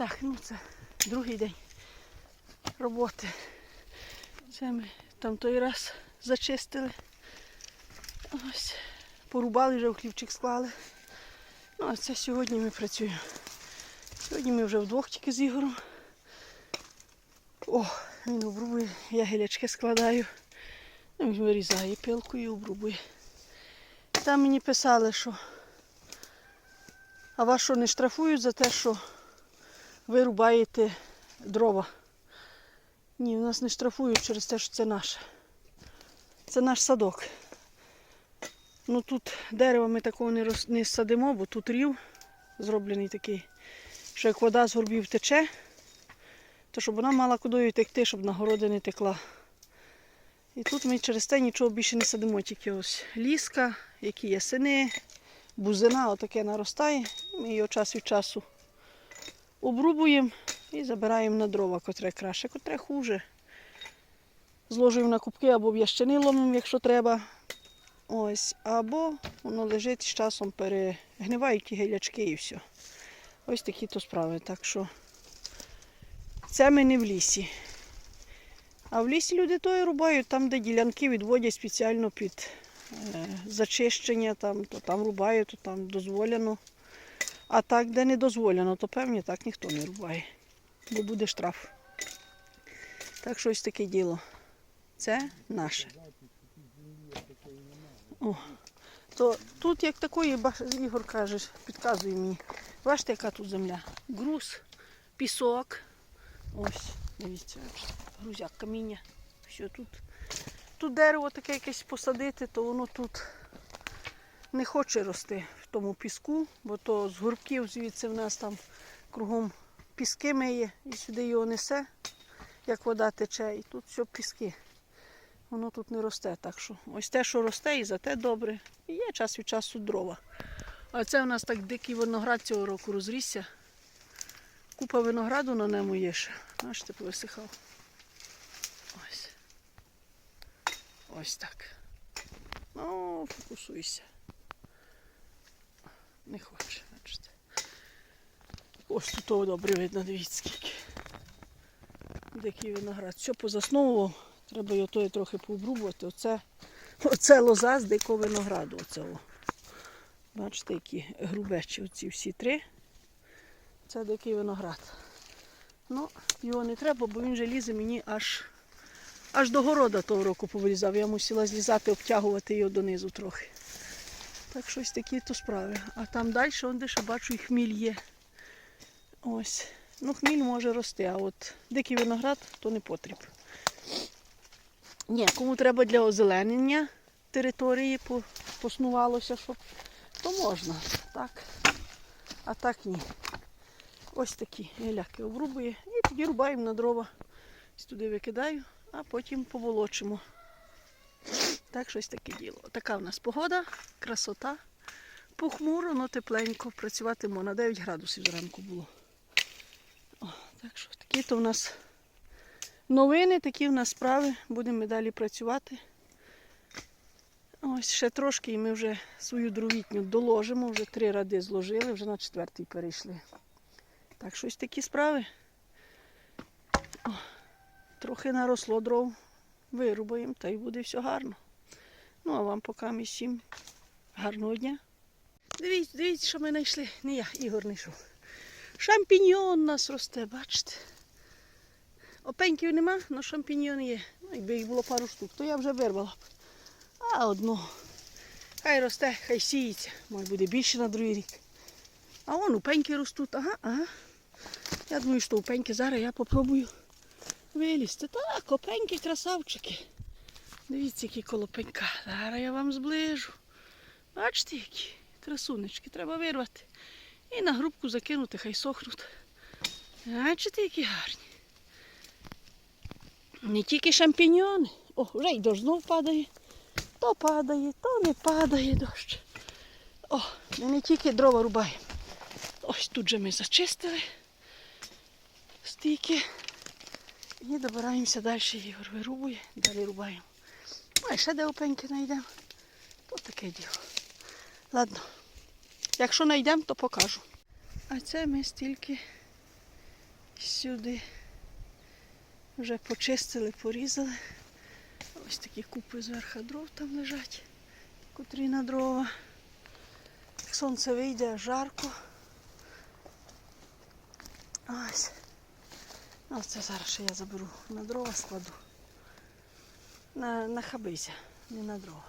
Так, ну це другий день роботи. Це ми там той раз зачистили. Ось. Порубали, вже в хлівчик склали. Ну, а це сьогодні ми працюємо. Сьогодні ми вже вдвох тільки з Ігорем. О, він обрубує, я гілячки складаю. Ну, Він вирізає пилкою і обрубує. Там мені писали, що а вас що не штрафують за те, що ви рубаєте дрова. Ні, нас не штрафують через те, що це наше. Це наш садок. Ну тут дерева ми такого не, роз... не садимо, бо тут рів зроблений такий, що як вода з горбів тече, то щоб вона мала кудою текти, щоб на городи не текла. І тут ми через те нічого більше не садимо, тільки ось ліска, які ясени, бузина, отаке наростає. Ми його час від часу обрубуємо і забираємо на дрова, котре краще, котре хуже. Зложуємо на кубки або в ломимо, якщо треба. Ось, або воно лежить з часом перегнивають ті гілячки і все. Ось такі то справи. Так що це ми не в лісі. А в лісі люди то і рубають, там, де ділянки відводять спеціально під е, зачищення, там, то там рубають, то там дозволено. А так, де не дозволено, то певні так ніхто не рубає, бо буде штраф. Так що ось таке діло. Це наше. О, то тут як такої, Ігор каже, підказує мені. Бачите, яка тут земля? Груз, пісок. Ось, дивіться, грузяк, каміння. Все тут. Тут дерево таке якесь посадити, то воно тут не хоче рости тому піску, бо то з горбків звідси в нас там кругом піски миє і сюди його несе, як вода тече, і тут все піски. Воно тут не росте. Так що ось те, що росте, і за те добре. І є час від часу дрова. А це у нас так дикий виноград цього року розрісся. Купа винограду на ньому є ще. Бачите, повисихав. Ось. Ось так. Ну, фокусуйся. Не хоче, бачите. Ось тут того добре видно, дивіться скільки. Дикий виноград. Все позасновував. Треба його тої трохи пообрубувати. Оце, оце лоза з дикого винограду. Оце, о. Бачите, які грубечі оці всі три. Це дикий виноград. Ну, його не треба, бо він же лізе мені аж, аж до города того року повирізав. Я мусила злізати, обтягувати його донизу трохи. Так щось такі то справи. А там далі, он де ще бачу, і хміль є. Ось. Ну, хміль може рости, а от дикий виноград то не потріб. Ні, кому треба для озеленення території поснувалося, щоб, то можна. Так. А так ні. Ось такі гіляки обрубує. І тоді рубаємо на дрова. Туди викидаю, а потім поволочимо. Так, щось таке діло. Така в нас погода, красота. Похмуро, але тепленько. Працювати можна. 9 градусів зранку було. О, так що такі то в нас новини, такі в нас справи. Будемо далі працювати. Ось ще трошки і ми вже свою дровітню доложимо. Вже три ради зложили, вже на четвертий перейшли. Так, щось такі справи. О, трохи наросло дров. Вирубаємо, та й буде все гарно. Ну, а вам поки ми всім гарного дня. Дивіться, дивіться, що ми знайшли. Не я, Ігор знайшов. Шампіньйон у нас росте, бачите. Опеньків нема, але шампіньйон є. Ну, якби їх було пару штук, то я вже вирвала. б. А одного. Хай росте, хай сіється. Може буде більше на другий рік. А вон упеньки ростуть. Ага, ага. Я думаю, що упеньки зараз я попробую вилізти. Так, опеньки, красавчики. Дивіться, які колопенька. Зараз я вам зближу. Бачите, які красунечки, треба вирвати. І на грубку закинути, хай сохнуть. Бачите, які гарні. Не тільки шампіньйони. О, вже й дощ знов падає. То падає, то не падає дощ. О, ми не тільки дрова рубаємо. Ось тут же ми зачистили стійки. І добираємося далі. Ігор вирубує, далі рубаємо. А ще де опеньки знайдемо. То таке діло. Ладно. Якщо знайдемо, то покажу. А це ми стільки Сюди вже почистили, порізали. Ось такі купи зверху дров там лежать, котрі на дрова. Сонце вийде, жарко. Ось. Ну, це зараз ще я заберу на дрова складу. На, на хабизя, не на дрова.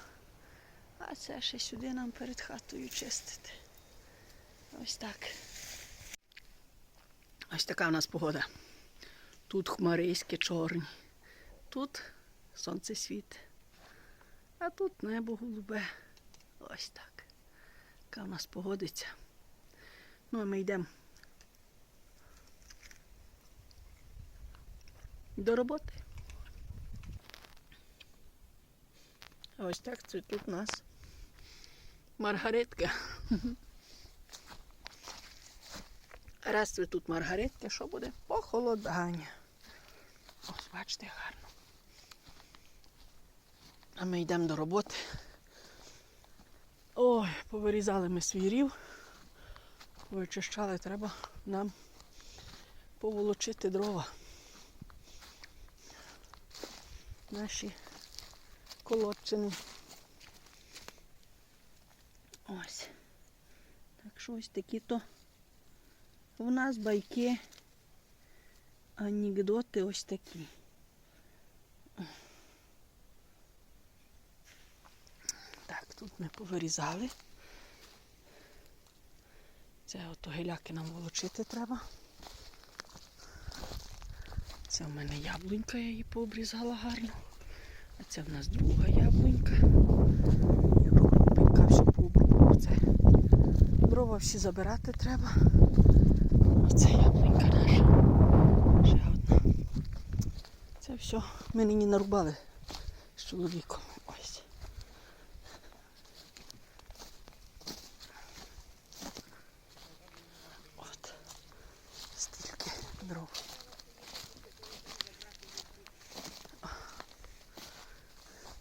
А це ще сюди нам перед хатою чистити. Ось так. Ось така у нас погода. Тут хмариські чорні, тут сонце світ, а тут небо голубе. Ось так. Яка у нас погодиться. Ну, а ми йдемо до роботи. Ось так цвітуть у нас маргаритки. Раз цвітуть маргаритки, що буде? Похолодання. Ось, бачите, гарно. А ми йдемо до роботи. Ой, повирізали ми свій рів. Вичищали, треба нам поволочити дрова. Наші колодчини. Ось. Так що ось такі то в нас байки, анекдоти ось такі. Так, тут ми повирізали. Це ото геляки нам волочити треба. Це в мене яблунька, я її пообрізала гарно. А це в нас друга яблунька. Яблунька грубенька все. Це дрова всі забирати треба. Оце яблунька наша. Ще одна. Це все ми нині нарубали з чоловіком. Ось. От. Стільки дров.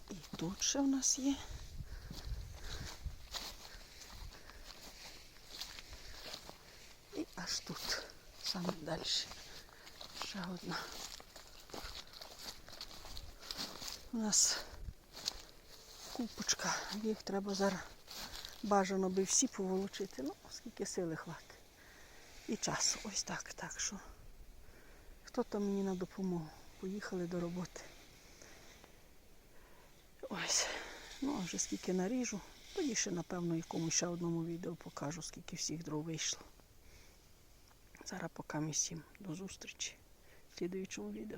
І тут ще в нас є. І аж тут, саме далі. Ще одна. У нас купочка. Їх треба зараз бажано би всі поволочити. Ну, скільки сили хватить. І часу. Ось так. Так що хто там мені на допомогу? Поїхали до роботи. Ось. Ну, а вже скільки наріжу. Тоді ще, напевно, якомусь ще одному відео покажу, скільки всіх дров вийшло. Зараз поки ми всім до зустрічі в слідуючому відео.